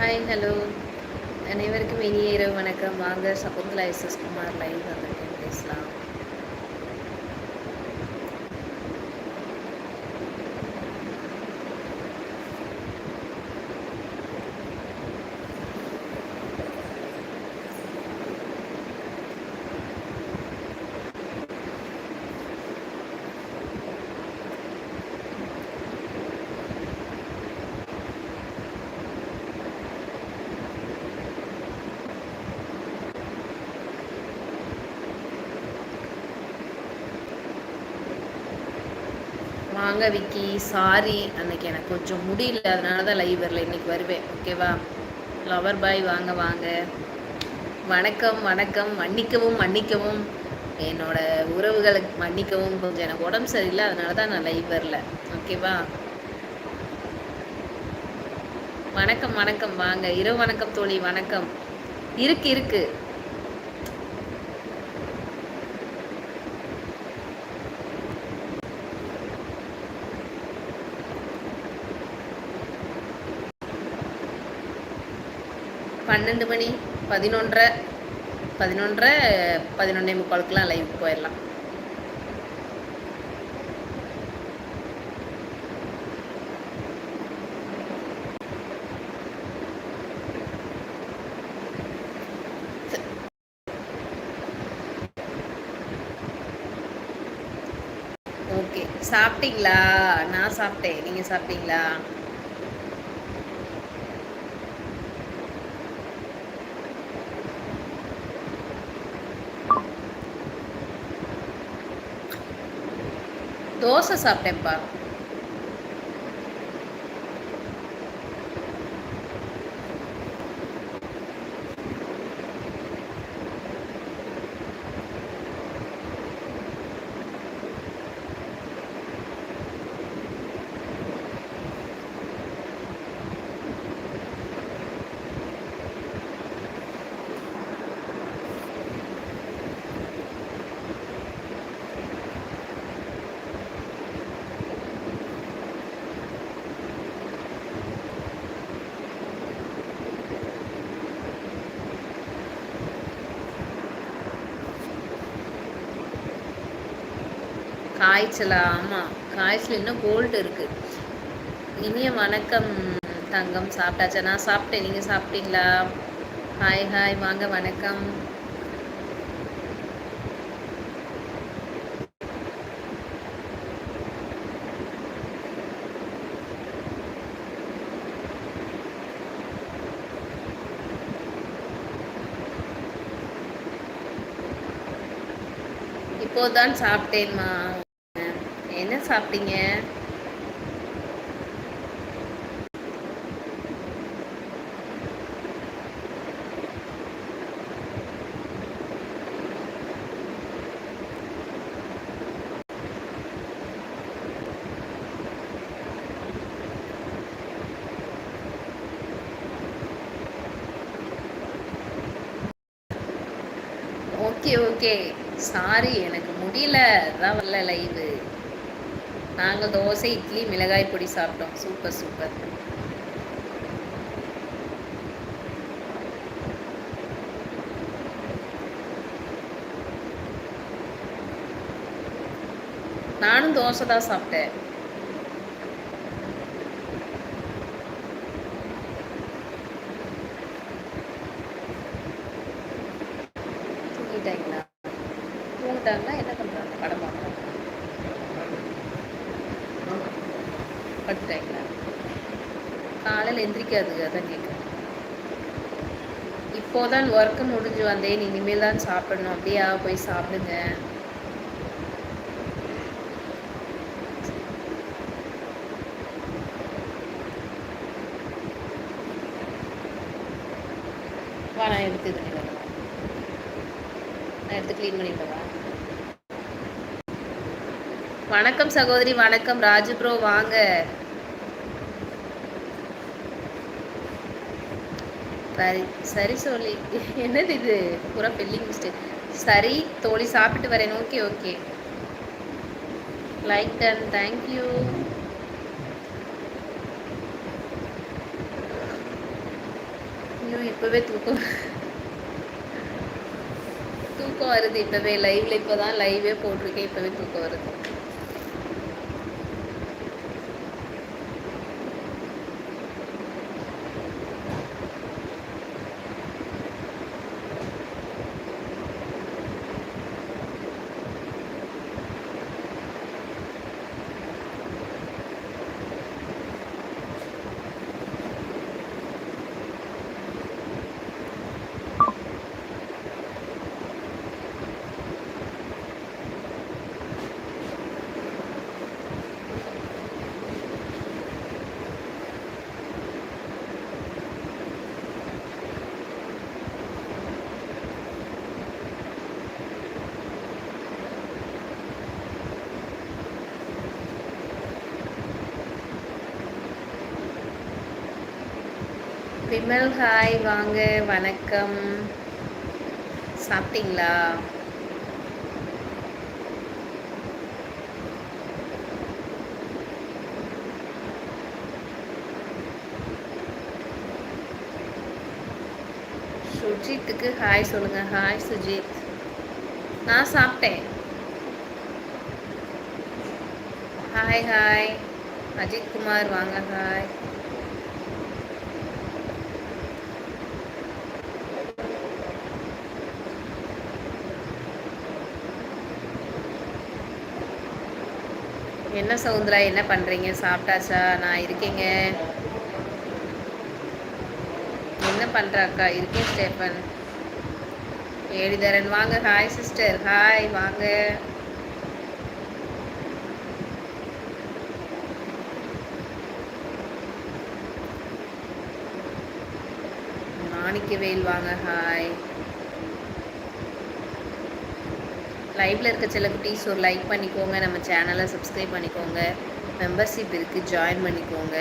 Hi hello அனைவருக்கும் இனிய இரவு வணக்கம். வாங்க Shakuntala S S Kumar live வந்திருக்கேன் பேசலாம் வாங்க விக்கி சாரி அன்னைக்கு எனக்கு கொஞ்சம் முடியல. அதனால தான் லைவ் வரல. இன்னைக்கு வருவேன். ஓகேவா லவர் பாய் வாங்க வாங்க. வணக்கம் வணக்கம். மன்னிக்கவும் மன்னிக்கவும். என்னோட உறவுகளுக்கு மன்னிக்கவும். கொஞ்சம் எனக்கு உடம்பு சரியில்லை. அதனால தான் நான் லைவ் வரல. ஓகேவா வணக்கம் வணக்கம். வாங்க. இரவு வணக்கம் தோழி. வணக்கம். இருக்கு இருக்கு. பன்னெண்டு மணி பதினொன்றரை பதினொன்றரை பதினொன்றே முக்காலுக்குலாம் லைவ் போயிடலாம். ஓகே சாப்பிட்டீங்களா? நான் சாப்பிட்டேன். நீங்கள் சாப்பிட்டீங்களா? தோசை சாப்பிட்டேன்ப்பா. காய்ச்சலா? ஆமாம் காய்ச்சல் இன்னும் கோல்டு இருக்கு. இனிய வணக்கம் தங்கம். சாப்பிட்டாச்சா? நான் சாப்பிட்டேன். நீங்கள் சாப்பிட்டீங்களா? ஹாய் ஹாய் வாங்க வணக்கம். இப்போதான் சாப்பிட்டேன்மா. சாப்பிட்டீங்க? Okay okay. சாரி எனக்கு முடியல. அதான் வரல லைவ் நாங்கள் தோசை இட்லி மிளகாய் பொடி சாப்பிட்டோம். Super super. நானும் தோசை தான் சாப்பிட்டேன். இப்போதான் ஒர்க்கு முடிஞ்சு வந்தேன். இனிமேல் தான் சாப்பிடணும். அப்படியா? போய் சாப்பிடுங்க. வா நான் எடுத்து இது பண்ணிடுறேன் நான் எடுத்து க்ளீன் பண்ணிடுவா வணக்கம் சகோதரி வணக்கம். ராஜு ப்ரோ வாங்க. சரி சரி சொல்லி என்னது இது? பூரா பெல்லிங் மிஸ்டேக் சரி தோழி சாப்பிட்டு வரேன். Okay okay like done thank you ஐயோ இப்பவே தூக்கம். தூக்கம் வருது இப்பவே. லைவ்ல இப்பதான் லைவே போட்டிருக்கேன். இப்பவே தூக்கம் வருது. விமல் ஹாய் வாங்க வணக்கம். சாப்பிட்டீங்களா? சுஜித்துக்கு ஹாய் சொல்லுங்க. ஹாய் சுஜித். நான் சாப்பிட்டேன். ஹாய் ஹாய் அஜித் குமார் வாங்க ஹாய் என்ன சவுந்தரா என்ன பண்ணுறீங்க சாப்பிட்டாச்சா? நான் இருக்கேங்க. என்ன பண்ணுறாக்கா இருக்கேன் ஸ்டேஃபன். ஏழிதரன் வாங்க. ஹாய் சிஸ்டர் ஹாய் வாங்க. மாணிக்கவேல் வாங்க. ஹாய் லைவில் இருக்க சில குட்டீஸ் ஒரு லைக் பண்ணிக்கோங்க. நம்ம சேனலை சப்ஸ்கிரைப் பண்ணிக்கோங்க. மெம்பர்ஷிப் இருக்குது ஜாயின் பண்ணிக்கோங்க.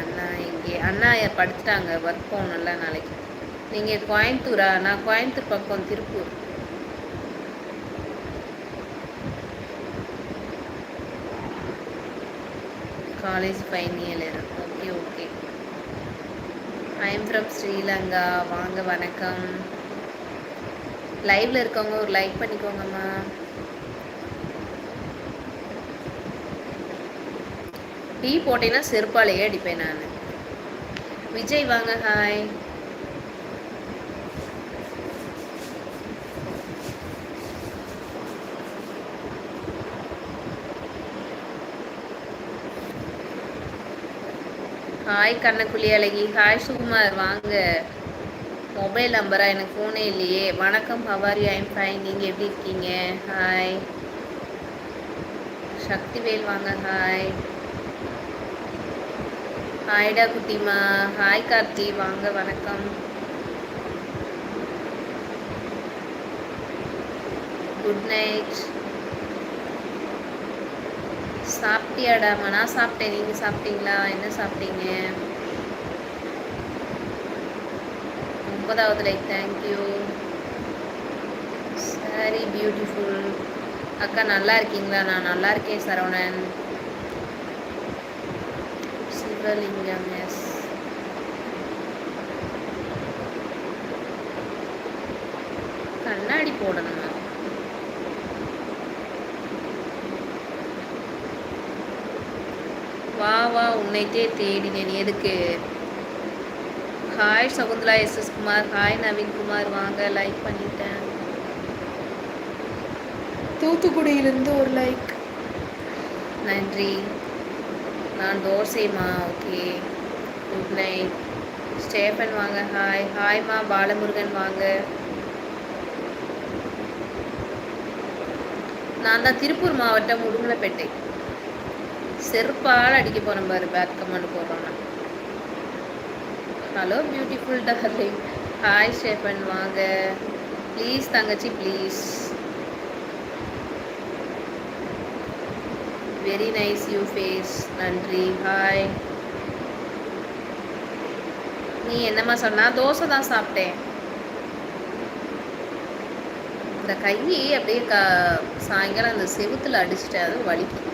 அண்ணா இங்கே அண்ணா படுத்துட்டாங்க ஒர்க் போகணும்ல நாளைக்கு. நீங்கள் கோயம்புத்தூரா? நான் கோயம்புத்தூர் பக்கம் Tiruppur. College final year okay okay I am from Sri Lanka வாங்க வணக்கம். லைவ்ல இருக்கவங்க ஒரு லைக் பண்ணிக்கோங்கம்மா. டீ போட்டேன்னா செருப்பாலேயே அடிப்பேன் நான். விஜய் வாங்க ஹாய் ஹாய் கண்ணக்குழி அழகி. ஹாய் சுகுமார் வாங்க. மொபைல் நம்பரா? எனக்கு ஃபோனே இல்லையே. வணக்கம் ஹவாரி ஐம் ஃபைன் நீங்கள் எப்படி இருக்கீங்க? ஹாய் சக்திவேல் வாங்க ஹாய் ஹாய்டா குட்டிமா. ஹாய் கார்த்தி. வாங்க வணக்கம். குட் நைட் சாப்பிட்டியாடாமா நான் சாப்பிட்டேன். நீங்கள் சாப்பிட்டீங்களா? என்ன சாப்பிட்டீங்க? முப்பதாவது லைக் தேங்க்யூ சாரி பியூட்டிஃபுல் அக்கா நல்லா இருக்கீங்களா? நான் நல்லா இருக்கேன் சரவணன். சிவலிங்கம் எஸ் கண்ணாடி போடணுமா? வா வா உன்னைத்தே தேடினேன். எதுக்கு? Hi Shakuntala S S Kumar hi Naveen Kumar வாங்க லைக் பண்ணிட்டேன். தூத்துக்குடியிலிருந்து ஒரு லைக் நன்றி. நான் தோசைமா ஓகே குட் நைட் ஸ்டேஃபன் வாங்க. ஹாய் ஹாய்மா பாலமுருகன் வாங்க. நான் தான் திருப்பூர் மாவட்டம் உடுமலைப்பேட்டை. செருப்பால் அடிக்க போகிறேன் பாரு. Back comment போடுறோன்னா hello beautiful darling hi share வாங்க. ப்ளீஸ் தங்கச்சி please very nice you face நன்றி. ஹாய் நீ என்னம்மா சொன்னா? தோசை தான் சாப்பிட்டேன். இந்த கை அப்படியே க சாயங்காலம் அந்த செவுத்தில் அடிச்சிட்டேன் அது வலிக்கு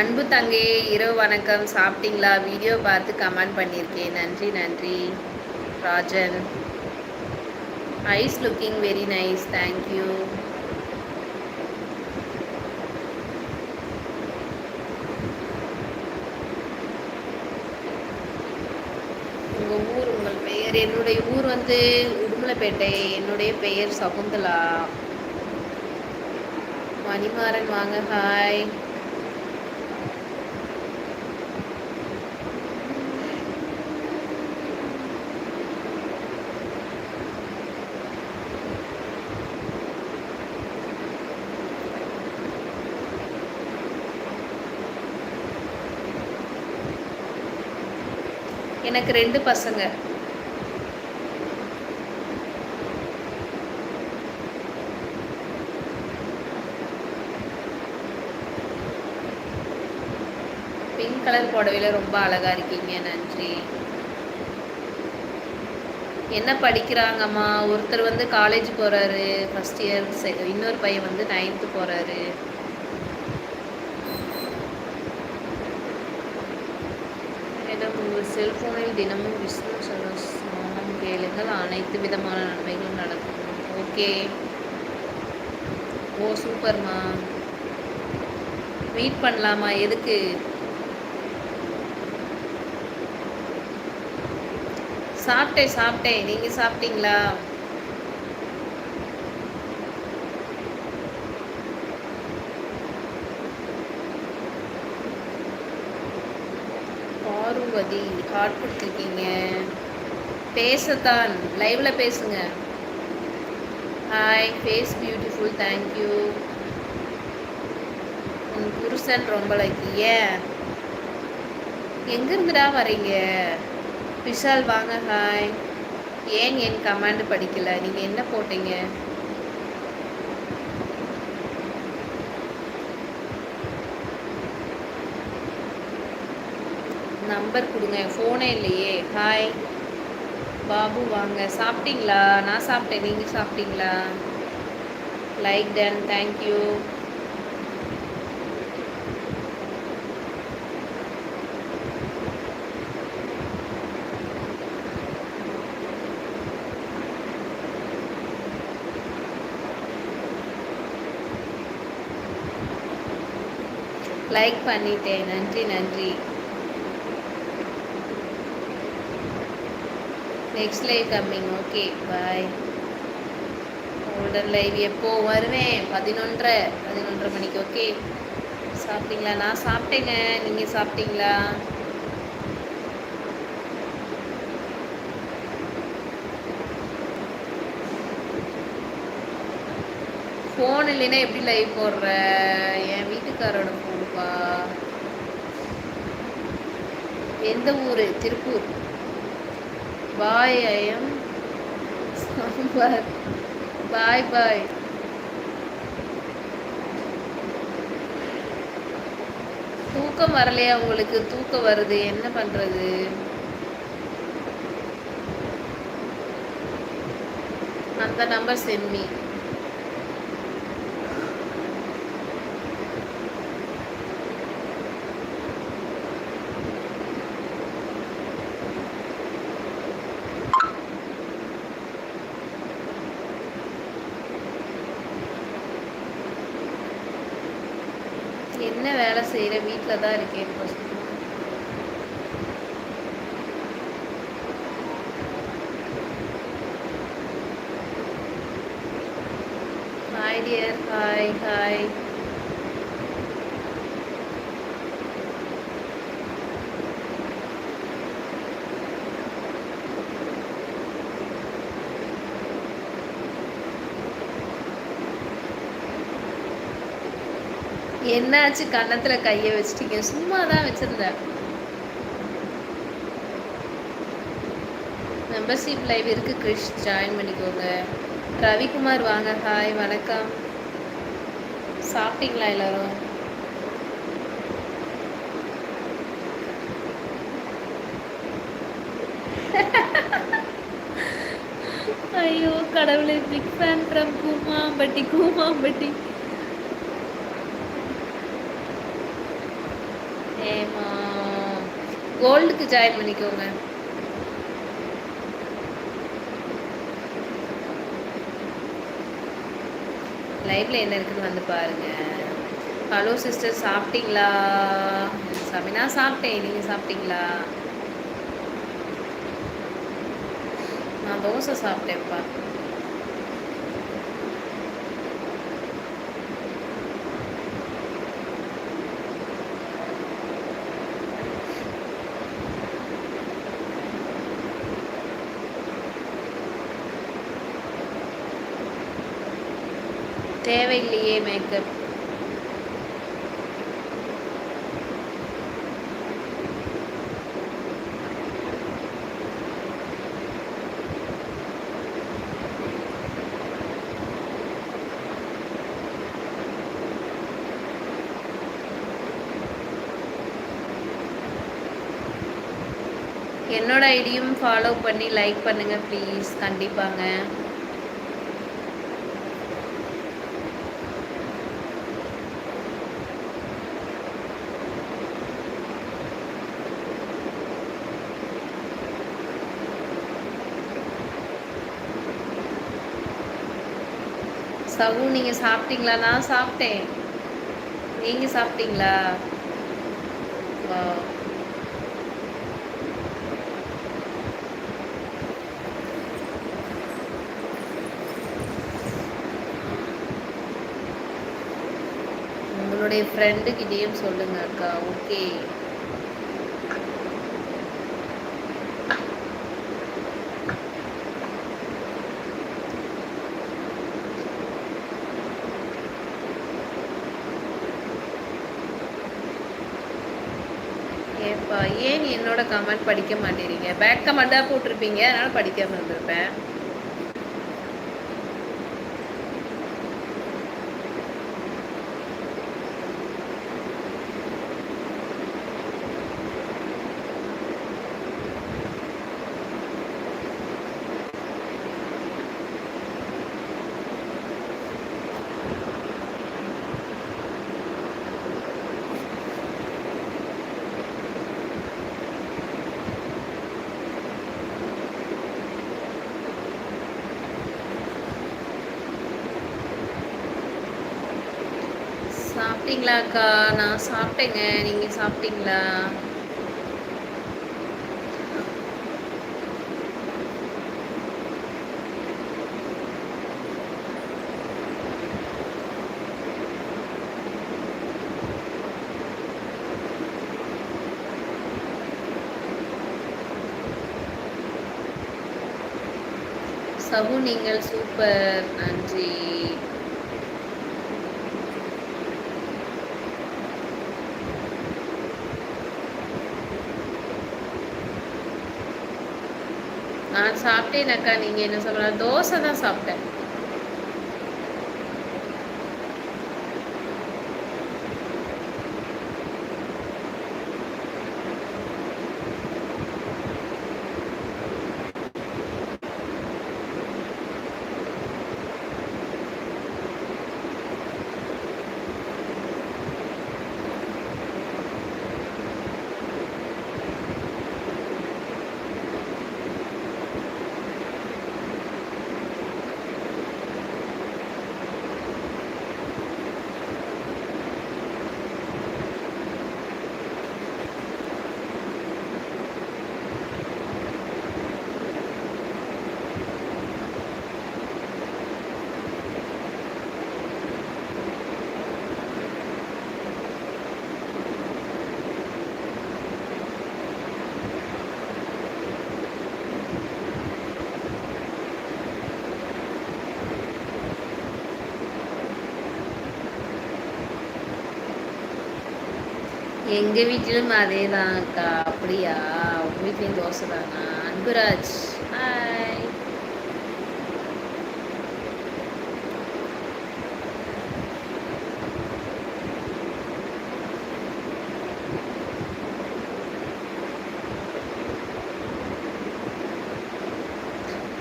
அன்பு தங்கே இரவு வணக்கம். சாப்பிட்டீங்களா? வீடியோ பார்த்து கமெண்ட் பண்ணியிருக்கேன். நன்றி நன்றி. Rajan. Eyes looking very nice thank you உங்கள் ஊர் உங்கள் பெயர்? என்னுடைய ஊர் வந்து உடுமலைப்பேட்டை. என்னுடைய பெயர் சகுந்தலா. மணிமாறன் வாங்க. ஹாய் எனக்கு ரெண்டு பசங்க. பிங்க் கலர் புடவையில ரொம்ப அழகா இருக்கீங்க நன்றி. என்ன படிக்கிறாங்கம்மா? ஒருத்தர் வந்து காலேஜ் போறாரு ஃபர்ஸ்ட் இயர் இன்னொரு பையன் வந்து நைன்த்து போறாரு. செல்ஃபோனில் தினமும் விஷ்ணு சகஸ்நாமம் கேளுங்கள் அனைத்து விதமான நன்மைகளும் நடக்கும். ஓகே. ஓ சூப்பர்மா மீட் பண்ணலாமா? எதுக்கு? சாப்பிட்டேன் சாப்பிட்டேன். நீங்கள் சாப்பிட்டீங்களா? பார்வதி. ஹார்ட் கொடுத்துருக்கீங்க. பேசத்தான் லைவில் பேசுங்க. ஹாய் ஃபேஸ் பியூட்டிஃபுல் தேங்க்யூ உன் புருஷன் ரொம்ப லக்கி ஏன் எங்கேருந்துடா வரீங்க விஷால் வாங்க ஹாய் ஏன் என் கமாண்ட் படிக்கல? நீங்கள் என்ன போட்டீங்க? நம்பர் கொடுங்க. ஃபோனே இல்லையே. ஹாய் பாபு வாங்க. சாப்பிட்டீங்களா? நான் சாப்பிட்டேன். நீங்கள் சாப்பிட்டீங்களா? லைக் டன் தேங்க்யூ லைக் பண்ணிட்டேன். நன்றி நன்றி. Next live coming okay bye golden live எப்போ வருவேன்? பதினொன்றரை பதினொன்றரை மணிக்கு. ஓகே சாப்பிட்டீங்களா? நான் சாப்பிட்டேங்க. நீங்கள் சாப்பிட்டீங்களா? ஃபோன் இல்லைன்னா எப்படி லைவ் போடுற? என் வீட்டுக்காரோட ஃபோனுப்பா எந்த ஊர்? Tiruppur. Bye I am sambar bye bye தூக்கம் வரலையா உங்களுக்கு? தூக்கம் வருது. என்ன பண்ணுறது அந்த நம்பர் சென்மி என்ன வேலை செய்கிற வீட்டில் தான் இருக்கேன் first hi dear hi hi என்னாச்சு கன்னத்துல கைய வச்சிட்டீங்க? சும்மா தான் வச்சிருந்தேன் மெம்பர்ஷிப் லைவ் இருக்கு கிரிஷ் ஜாயின் பண்ணிக்கோங்க. ரவிக்குமார் வாங்க. ஹாய் வணக்கம். சாப்பிட்டீங்களா எல்லாரும்? ஐயோ கடவுளே. Big fan from Koomampatti Koomampatti. கோல்டுக்கு join பண்ணிக்கோங்க. லைவ்ல என்ன இருக்குன்னு வந்து பாருங்க. ஹலோ சிஸ்டர் சாப்பிட்டீங்களா? நான் சாப்பிட்டேன். நீங்கள் சாப்பிட்டீங்களா? நான் தோசை சாப்பிட்டேன்ப்பா. மேக்கப் என்னோட ஐடியும் ஃபாலோ பண்ணி லைக் பண்ணுங்க ப்ளீஸ் கண்டிப்பாங்க. சவு நீங்கள் சாப்பிட்டீங்களா? நான் சாப்பிட்டேன். நீங்கள் சாப்பிட்டீங்களா? உங்களுடைய ஃப்ரெண்டுக்கிட்டேயும் சொல்லுங்க அக்கா. ஓகே ஏப்பா ஏன் என்னோட கமெண்ட் படிக்க மாட்டேறீங்க. பேக் கமெண்டாக போட்டிருப்பீங்க. அதனால படிக்காம இருந்திருப்பேன். சாப்பிட்டீங்களா அக்கா? நான் சாப்பிட்டேங்க. நீங்கள் சாப்பிட்டீங்களா? சபு நீங்கள் சூப்பர் நன்றி நான் சாப்பிட்டேனாக்கா நீங்கள் என்ன சொல்லலாம் தோசை தான் சாப்பிட்டேன். எங்கள் வீட்டிலும் அதே தான் அக்கா அப்படியா உங்கள் வீட்லேயும் தோசை தானா? அன்புராஜ். ஹாய்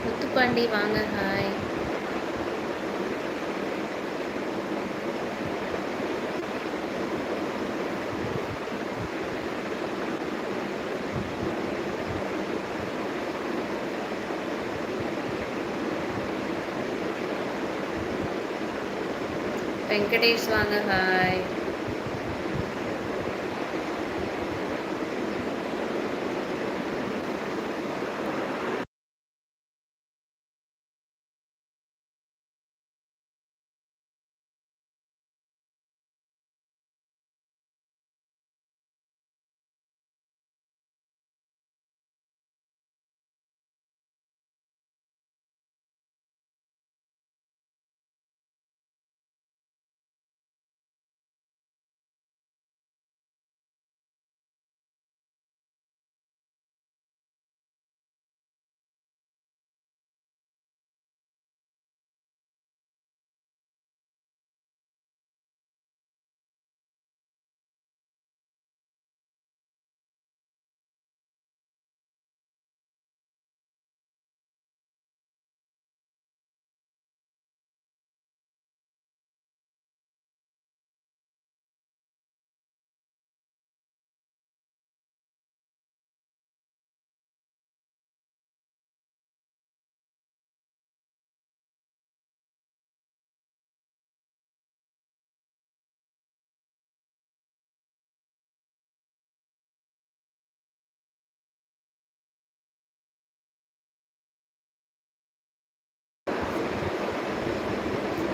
முத்துப்பாண்டி வாங்க. ஹாய் வெங்கடேஷ்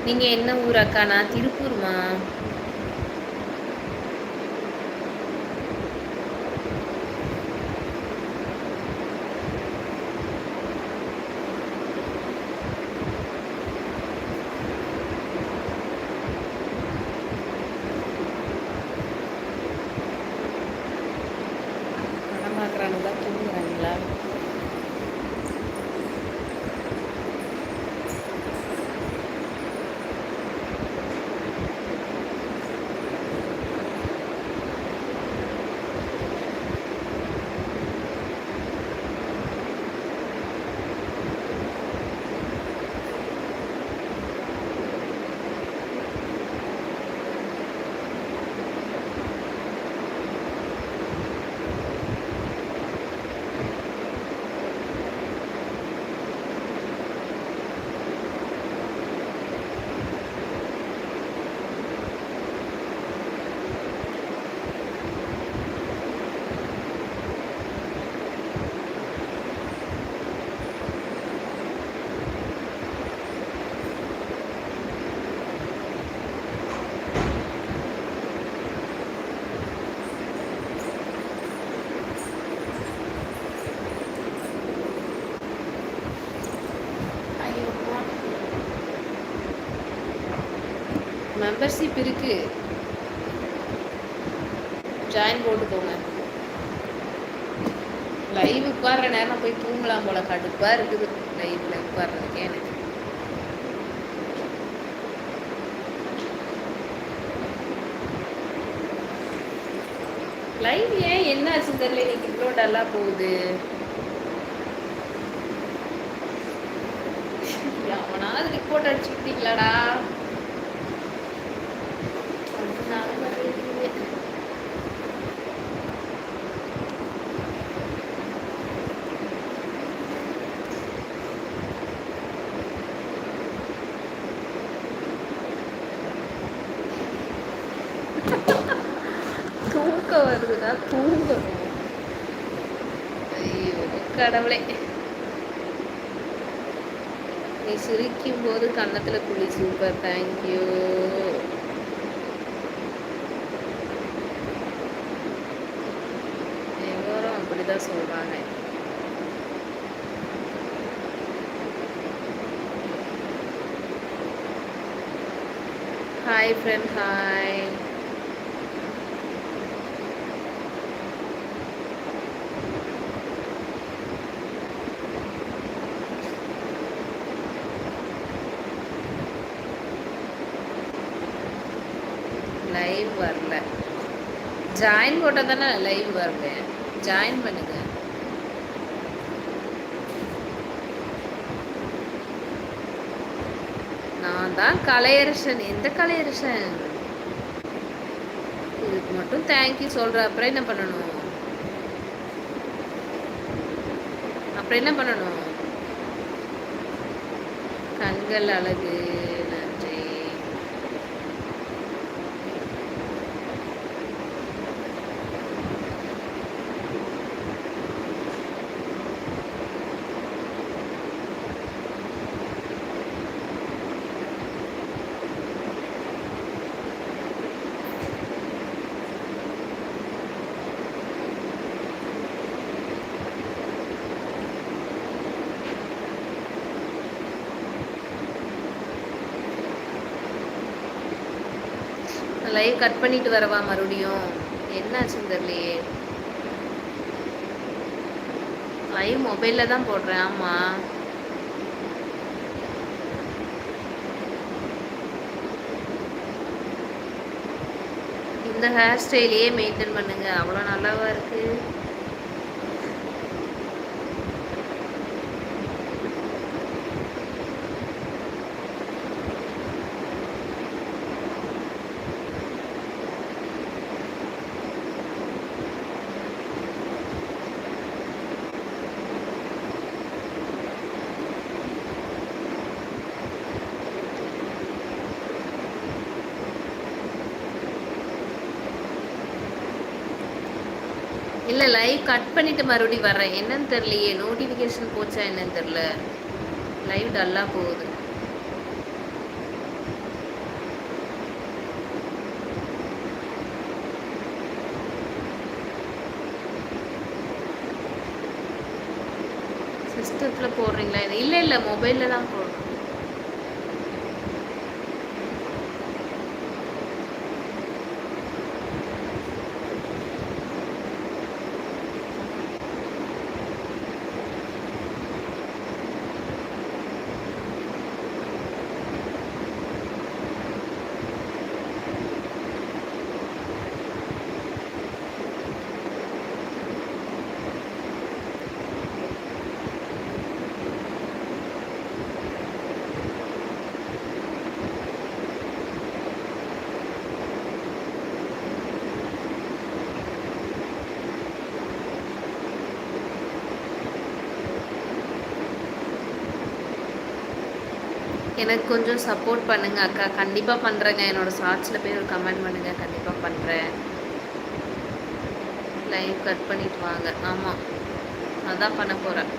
நீங்கள் என்ன ஊர் அக்கா? நான் திருப்பூர்மா? மெம்பர்ஷிப் இருக்கு. ஜாயின் போட்டுக்கோங்க. லைவ் உட்கார்ற நேரம் போய் தூங்கலாம் போல கடுப்பா இருக்குது. லைவ்ல உட்கார்றதுக்கே எனக்கு. லைவ் ஏன் என்ன ஆச்சு தெரியல இன்னைக்கு இவ்வளோ டல்லாக போகுது. அவனாவது ரிப்போர்ட் அடிச்சுக்கிட்டீங்களாடா அதனால வரலையே. தூக்கம் வருதுன்னா தூங்கணும் ஐயோ கடவுளே நீ சிரிக்கும் போது கன்னத்துல குழி. சூப்பர் தேங்க்யூ எல்லோரும் அப்படிதான் சொல்றாங்க. ஹாய் ஃப்ரெண்ட் ஹாய் லைவ் வரல ஜாயின் போட்டால் தானே லைவ் வருவேன் ஜாயின் பண்ணுங்க. நான் தான் கலையரசன். எந்த கலையரசன்? இதுக்கு மட்டும் தேங்க்யூ சொல்ற அப்புறம் என்ன பண்ணணும்? அப்புறம் என்ன பண்ணணும்? கண்கள் அழகு நன்றி லைவ் கட் பண்ணிட்டு வரவா மறுபடியும்? என்னாச்சுன்னு தெரியலையே. ஐ மொபைலில் தான் போடுறேன் ஆமாம் இந்த ஹேர் ஸ்டைலையே மெயின்டைன் பண்ணுங்க. அவ்வளோ நல்லாவா இருக்கு இல்லை லைவ் கட் பண்ணிட்டு மறுபடியும் வரேன் என்னன்னு தெரியலையே. நோட்டிஃபிகேஷன் போச்சா என்னன்னு தெரில லைவ் டல்லாக போகுது. சிஸ்டத்தில் போடுறீங்களா? இது இல்லை இல்லை மொபைலில் தான் போடுறோம் எனக்கு கொஞ்சம் சப்போர்ட் பண்ணுங்க அக்கா. கண்டிப்பாக பண்ணுறேங்க என்னோட ஷார்ட்ஸில் போய் ஒரு கமெண்ட் பண்ணுங்க. கண்டிப்பாக பண்ணுறேன் லைவ் கட் பண்ணிட்டு வாங்க. ஆமாம் அதான் பண்ண போகிறேன்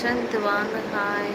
வசந்த் வாங்க ஹாய்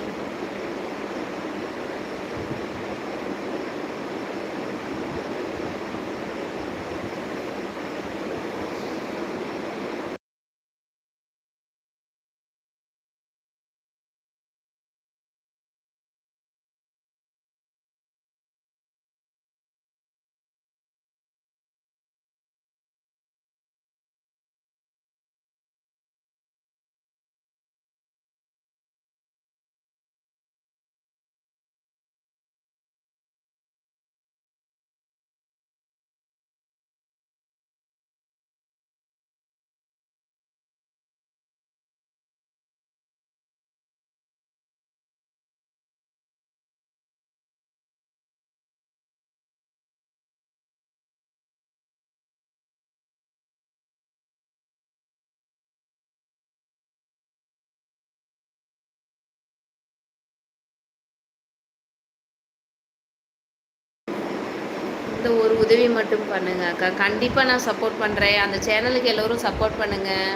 இந்த ஒரு உதவி மட்டும் பண்ணுங்க அக்கா. கண்டிப்பாக நான் சப்போர்ட் பண்ணுறேன் அந்த சேனலுக்கு எல்லோரும் சப்போர்ட் பண்ணுங்கள்